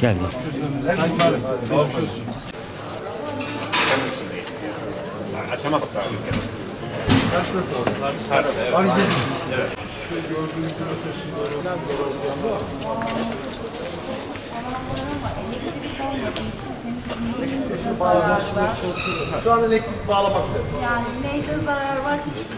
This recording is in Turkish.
Gel gel. Açamadık daha. Şu an elektrik bağlamak üzere. Yani neyde zarar var hiç